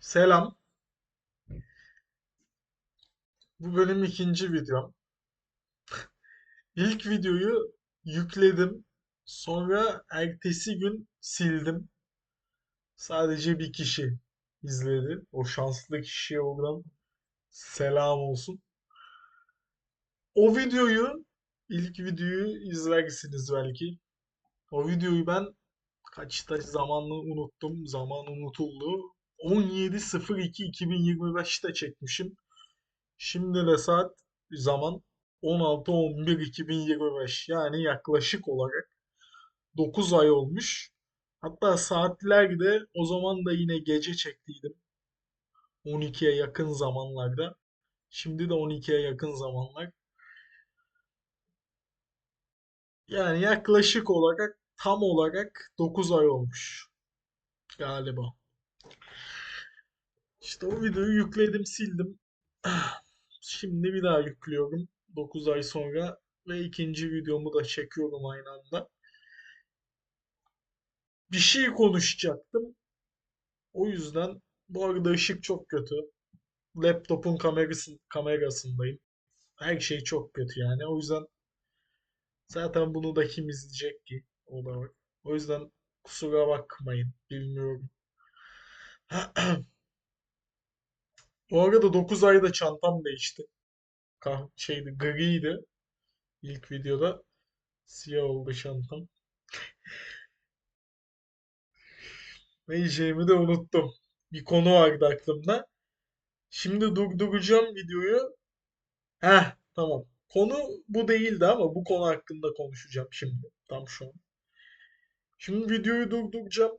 Selam. Bu benim ikinci videom. İlk videoyu yükledim. Sonra ertesi gün sildim. Sadece bir kişi izledi. O şanslı kişiye oradan selam olsun. O videoyu, ilk videoyu izlersiniz belki. O videoyu ben kaçta zamanını unuttum. Zaman unutuldu. 17.02.2025'te çekmişim. Şimdi de saat zaman 16.11.2025 yani yaklaşık olarak 9 ay olmuş. Hatta saatler de o zaman da yine gece çektiydim. 12'ye yakın zamanlarda. Şimdi de 12'ye yakın zamanlar. Yani yaklaşık olarak tam olarak 9 ay olmuş galiba. İşte o videoyu yükledim, sildim. Şimdi bir daha yüklüyorum 9 ay sonra ve ikinci videomu da çekiyorum aynı anda. Bir şey konuşacaktım. O yüzden bu arada ışık çok kötü. Laptopun kamerası, kamerasındayım. Her şey çok kötü yani. O yüzden zaten bunu da kim izleyecek ki? O da var. O yüzden kusura bakmayın. Bilmiyorum. Bu arada 9 ayda çantam değişti. Kah şeydi griydi. İlk videoda siyah oldu çantam. Ne yiyeceğimi de unuttum. Bir konu vardı aklımda. Şimdi durduracağım videoyu. Heh tamam. Konu bu değildi ama bu konu hakkında konuşacağım şimdi. Tam şu an. Şimdi videoyu durduracağım.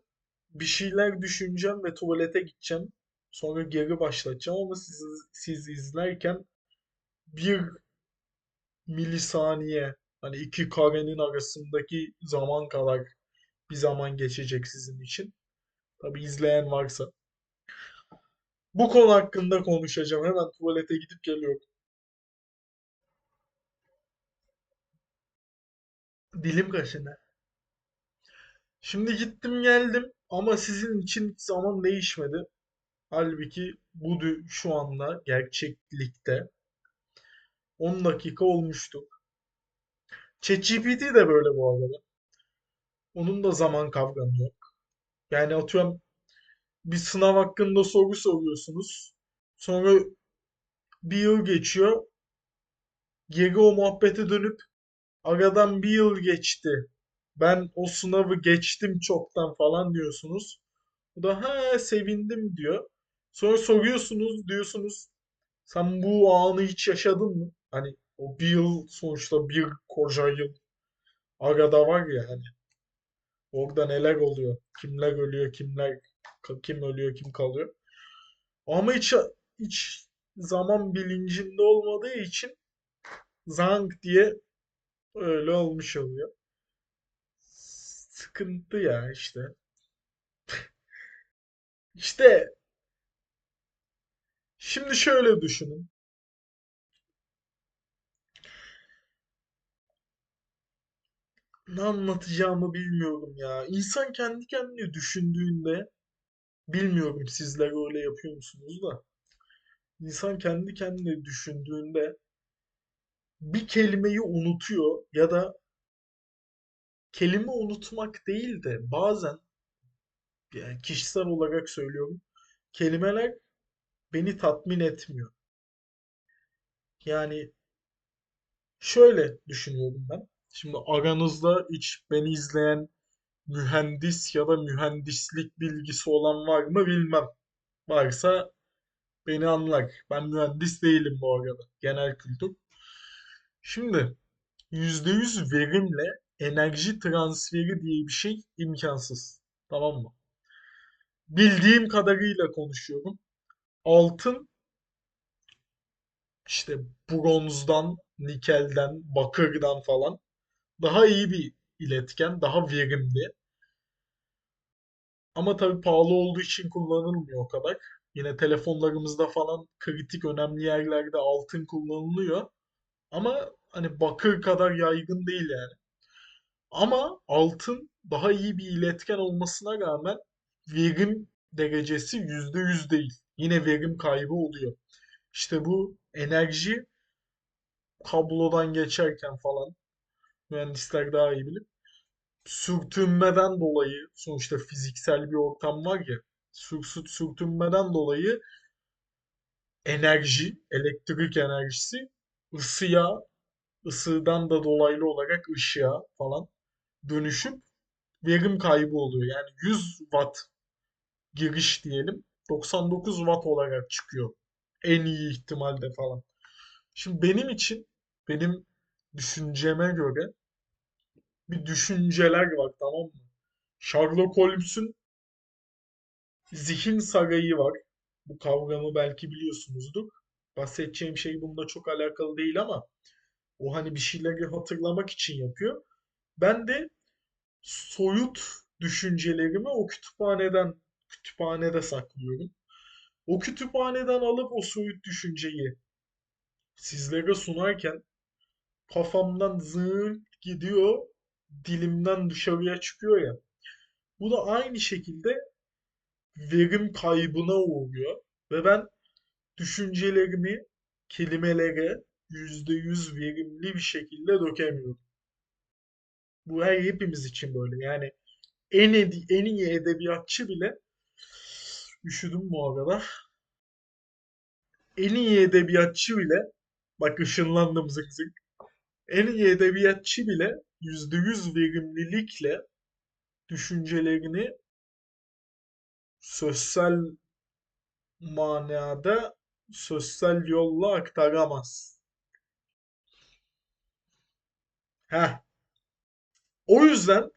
Bir şeyler düşüneceğim ve tuvalete gideceğim. Sonra geri başlatacağım ama siz, siz izlerken bir milisaniye hani iki karenin arasındaki zaman kadar bir zaman geçecek sizin için. Tabi izleyen varsa. Bu konu hakkında konuşacağım. Hemen tuvalete gidip geliyorum. Dilim kaşındı. Şimdi gittim geldim ama sizin için zaman değişmedi. Halbuki bu dü- şu anda gerçeklikte 10 dakika olmuştu. ChatGPT de böyle bu arada. Onun da zaman kavramı yok. Yani atıyorum bir sınav hakkında soru soruyorsunuz. Sonra bir yıl geçiyor. Geri o muhabbete dönüp aradan bir yıl geçti. Ben o sınavı geçtim çoktan falan diyorsunuz. O da ha sevindim diyor. Sonra soruyorsunuz diyorsunuz sen bu anı hiç yaşadın mı? Hani o bir yıl sonuçta bir koca yıl arada var ya hani orada neler oluyor? Kimler ölüyor, kimler kim ölüyor, kim kalıyor? Ama hiç hiç zaman bilincinde olmadığı için zank diye öyle olmuş oluyor. Sıkıntı ya işte. İşte şimdi şöyle düşünün. Ne anlatacağımı bilmiyorum ya. İnsan kendi kendine düşündüğünde bilmiyorum sizler öyle yapıyor musunuz da. İnsan kendi kendine düşündüğünde bir kelimeyi unutuyor ya da kelime unutmak değil de bazen yani kişisel olarak söylüyorum kelimeler beni tatmin etmiyor. Yani şöyle düşünüyorum ben. Şimdi aranızda hiç beni izleyen mühendis ya da mühendislik bilgisi olan var mı bilmem. Varsa beni anlar. Ben mühendis değilim bu arada. Genel kültür. Şimdi %100 verimle enerji transferi diye bir şey imkansız. Tamam mı? Bildiğim kadarıyla konuşuyorum. Altın işte bronzdan, nikelden, bakırdan falan daha iyi bir iletken, daha verimli. Ama tabii pahalı olduğu için kullanılmıyor o kadar. Yine telefonlarımızda falan kritik önemli yerlerde altın kullanılıyor. Ama hani bakır kadar yaygın değil yani. Ama altın daha iyi bir iletken olmasına rağmen verim derecesi %100 değil. Yine verim kaybı oluyor. İşte bu enerji kablodan geçerken falan mühendisler daha iyi bilir. Sürtünmeden dolayı sonuçta fiziksel bir ortam var ya sür, sürtünmeden dolayı enerji, elektrik enerjisi ısıya, ısıdan da dolaylı olarak ışığa falan dönüşüp verim kaybı oluyor. Yani 100 watt giriş diyelim 99 watt olarak çıkıyor. En iyi ihtimalde falan. Şimdi benim için benim düşünceme göre bir düşünceler var tamam mı? Sherlock Holmes'un zihin sarayı var. Bu kavramı belki biliyorsunuzdur. Bahsedeceğim şey bununla çok alakalı değil ama o hani bir şeyleri hatırlamak için yapıyor. Ben de soyut düşüncelerimi o kütüphaneden kütüphanede saklıyorum. O kütüphaneden alıp o soyut düşünceyi sizlere sunarken kafamdan zırt gidiyor, dilimden dışarıya çıkıyor ya. Bu da aynı şekilde verim kaybına uğruyor ve ben düşüncelerimi kelimelere yüzde yüz verimli bir şekilde dökemiyorum. Bu her hepimiz için böyle. Yani en, edi, en iyi edebiyatçı bile üşüdüm bu arada. En iyi edebiyatçı bile bak ışınlandım zık zık. En iyi edebiyatçı bile yüzde yüz verimlilikle düşüncelerini sosyal manada sosyal yolla aktaramaz. Heh. O yüzden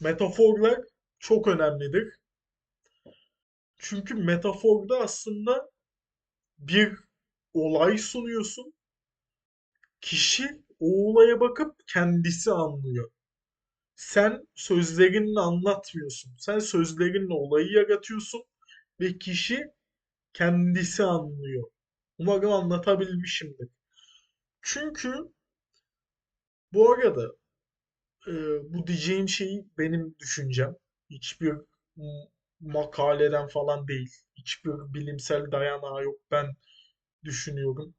metaforlar çok önemlidir. Çünkü metaforda aslında bir olay sunuyorsun. Kişi o olaya bakıp kendisi anlıyor. Sen sözlerinle anlatmıyorsun. Sen sözlerinle olayı yaratıyorsun ve kişi kendisi anlıyor. Umarım anlatabilmişimdir. Çünkü bu arada e, bu diyeceğim şeyi benim düşüncem. Hiçbir makaleden falan değil. Hiçbir bilimsel dayanağı yok. Ben düşünüyorum.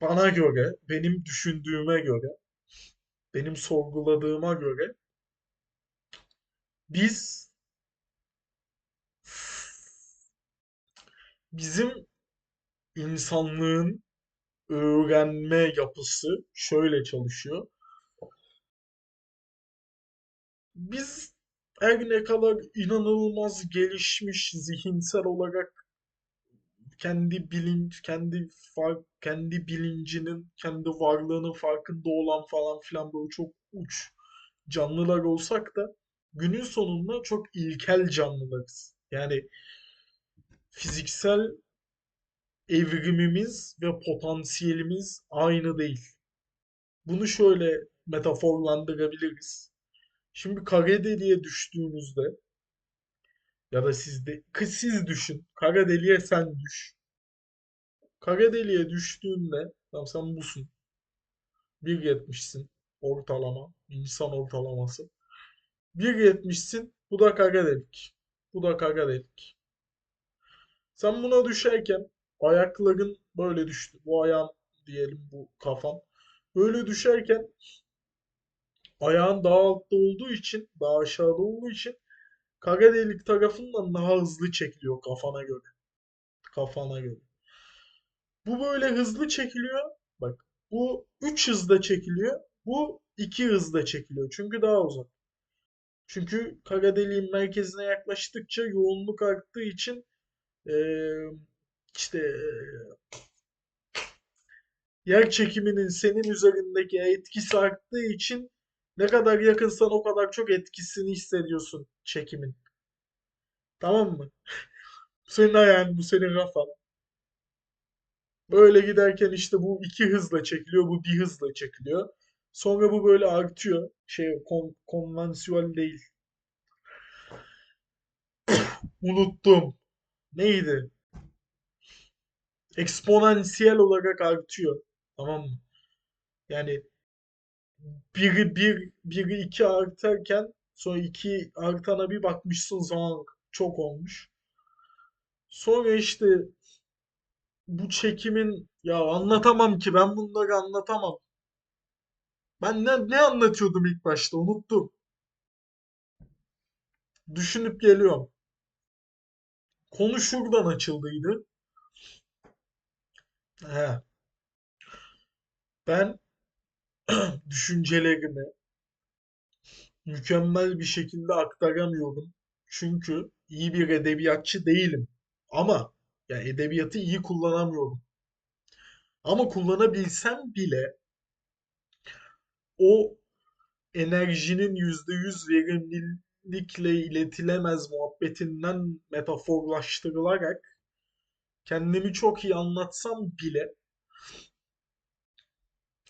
Bana göre, benim düşündüğüme göre, benim sorguladığıma göre biz bizim insanlığın öğrenme yapısı şöyle çalışıyor. Biz her ne kadar inanılmaz gelişmiş zihinsel olarak kendi bilinç, kendi fark, kendi bilincinin, kendi varlığının farkında olan falan filan böyle çok uç canlılar olsak da günün sonunda çok ilkel canlılarız. Yani fiziksel evrimimiz ve potansiyelimiz aynı değil. Bunu şöyle metaforlandırabiliriz. Şimdi kara deliğe düştüğünüzde ya da siz de siz düşün. Kara deliğe sen düş. Kara deliğe düştüğünde tamam sen busun. 1.70'sin ortalama. insan ortalaması. 1.70'sin. Bu da kara delik. Bu da kara delik. Sen buna düşerken ayakların böyle düştü. Bu ayağın diyelim bu kafan. Böyle düşerken ayağın daha altta olduğu için, daha aşağıda olduğu için kara delik tarafından daha hızlı çekiliyor kafana göre. Kafana göre. Bu böyle hızlı çekiliyor. Bak bu 3 hızda çekiliyor. Bu 2 hızda çekiliyor. Çünkü daha uzak. Çünkü kara deliğin merkezine yaklaştıkça yoğunluk arttığı için ee, işte yer çekiminin senin üzerindeki etkisi arttığı için ne kadar yakınsan o kadar çok etkisini hissediyorsun çekimin. Tamam mı? senin ayağın, bu senin rafan. Böyle giderken işte bu iki hızla çekiliyor, bu bir hızla çekiliyor. Sonra bu böyle artıyor. Şey kon, konvansiyonel değil. Unuttum. Neydi? Eksponansiyel olarak artıyor. Tamam mı? Yani biri bir, biri iki artarken Sonra iki artana bir bakmışsın zaman çok olmuş. Sonra işte bu çekimin ya anlatamam ki ben bunları anlatamam. Ben ne, ne anlatıyordum ilk başta unuttum. Düşünüp geliyorum. Konu şuradan açıldıydı. He. Ben düşüncelerimi mükemmel bir şekilde aktaramıyorum. Çünkü iyi bir edebiyatçı değilim. Ama ya edebiyatı iyi kullanamıyorum. Ama kullanabilsem bile o enerjinin %100 verimlilikle iletilemez muhabbetinden metaforlaştırılarak kendimi çok iyi anlatsam bile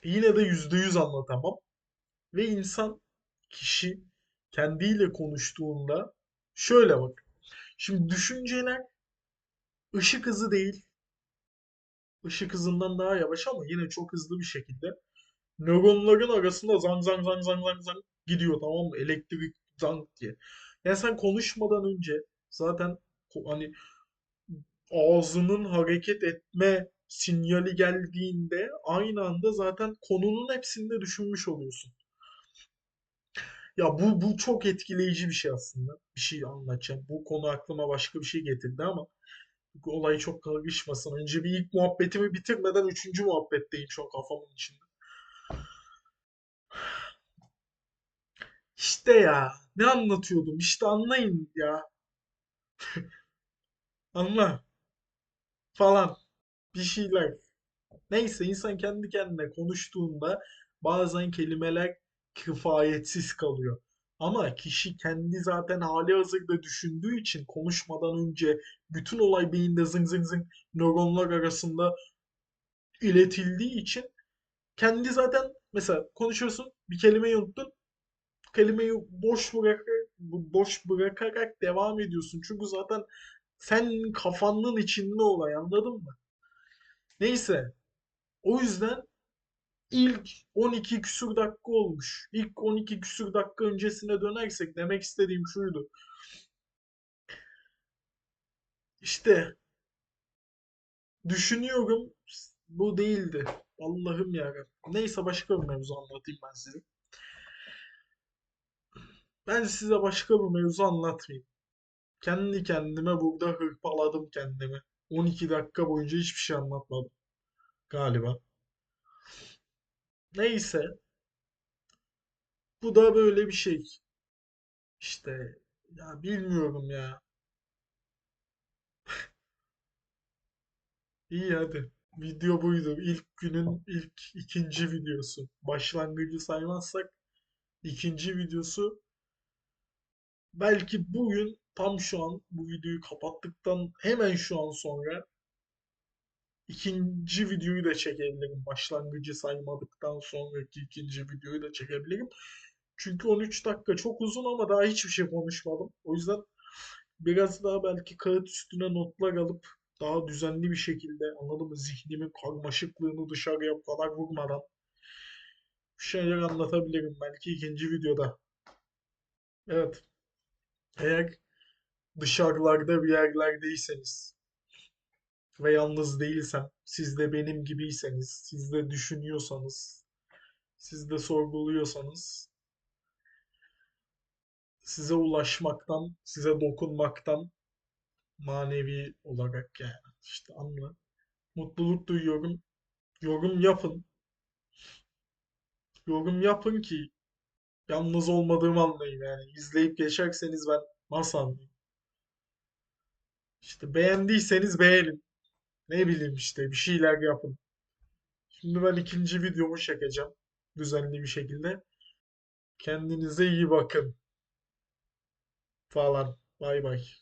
yine de %100 anlatamam. Ve insan, kişi kendiyle konuştuğunda şöyle bak. Şimdi düşünceler ışık hızı değil. Işık hızından daha yavaş ama yine çok hızlı bir şekilde nöronların arasında zang zang zang zang zang zang gidiyor tamam mı? Elektrik zang diye. Yani sen konuşmadan önce zaten hani ağzının hareket etme sinyali geldiğinde aynı anda zaten konunun hepsini de düşünmüş oluyorsun. Ya bu bu çok etkileyici bir şey aslında. Bir şey anlatacağım. Bu konu aklıma başka bir şey getirdi ama olay çok karışmasın. Önce bir ilk muhabbetimi bitirmeden üçüncü muhabbetteyim şu an kafamın içinde. İşte ya. Ne anlatıyordum? İşte anlayın ya. Anla. Falan. Bir şeyler. Neyse insan kendi kendine konuştuğunda bazen kelimeler kifayetsiz kalıyor. Ama kişi kendi zaten hali hazırda düşündüğü için konuşmadan önce bütün olay beyinde zıng zıng zıng nöronlar arasında iletildiği için kendi zaten mesela konuşuyorsun bir kelimeyi unuttun kelimeyi boş bırakarak, boş bırakarak devam ediyorsun. Çünkü zaten sen kafanın içinde olay anladın mı? Neyse. O yüzden ilk 12 küsur dakika olmuş. İlk 12 küsur dakika öncesine dönersek demek istediğim şuydu. İşte düşünüyorum bu değildi. Allah'ım ya. Neyse başka bir mevzu anlatayım ben size. Ben size başka bir mevzu anlatmayayım. Kendi kendime burada hırpaladım kendimi. 12 dakika boyunca hiçbir şey anlatmadım. Galiba. Neyse. Bu da böyle bir şey. İşte ya bilmiyorum ya. İyi hadi. Video buydu. İlk günün ilk ikinci videosu. Başlangıcı saymazsak ikinci videosu. Belki bugün tam şu an bu videoyu kapattıktan hemen şu an sonra ikinci videoyu da çekebilirim. Başlangıcı saymadıktan sonraki ikinci videoyu da çekebilirim. Çünkü 13 dakika çok uzun ama daha hiçbir şey konuşmadım. O yüzden biraz daha belki kağıt üstüne notlar alıp daha düzenli bir şekilde anladın? Zihnimin karmaşıklığını dışarıya kadar vurmadan bir şeyler anlatabilirim belki ikinci videoda. Evet. Eğer dışarılarda bir yerlerdeyseniz ve yalnız değilsem, siz de benim gibiyseniz, siz de düşünüyorsanız, siz de sorguluyorsanız, size ulaşmaktan, size dokunmaktan manevi olarak yani işte anla. Mutluluk duyuyorum. Yorum yapın. Yorum yapın ki yalnız olmadığımı anlayın yani. İzleyip geçerseniz ben nasıl? İşte beğendiyseniz beğenin. Ne bileyim işte bir şeyler yapın. Şimdi ben ikinci videomu çekeceğim. Düzenli bir şekilde. Kendinize iyi bakın. Falan. Bay bay.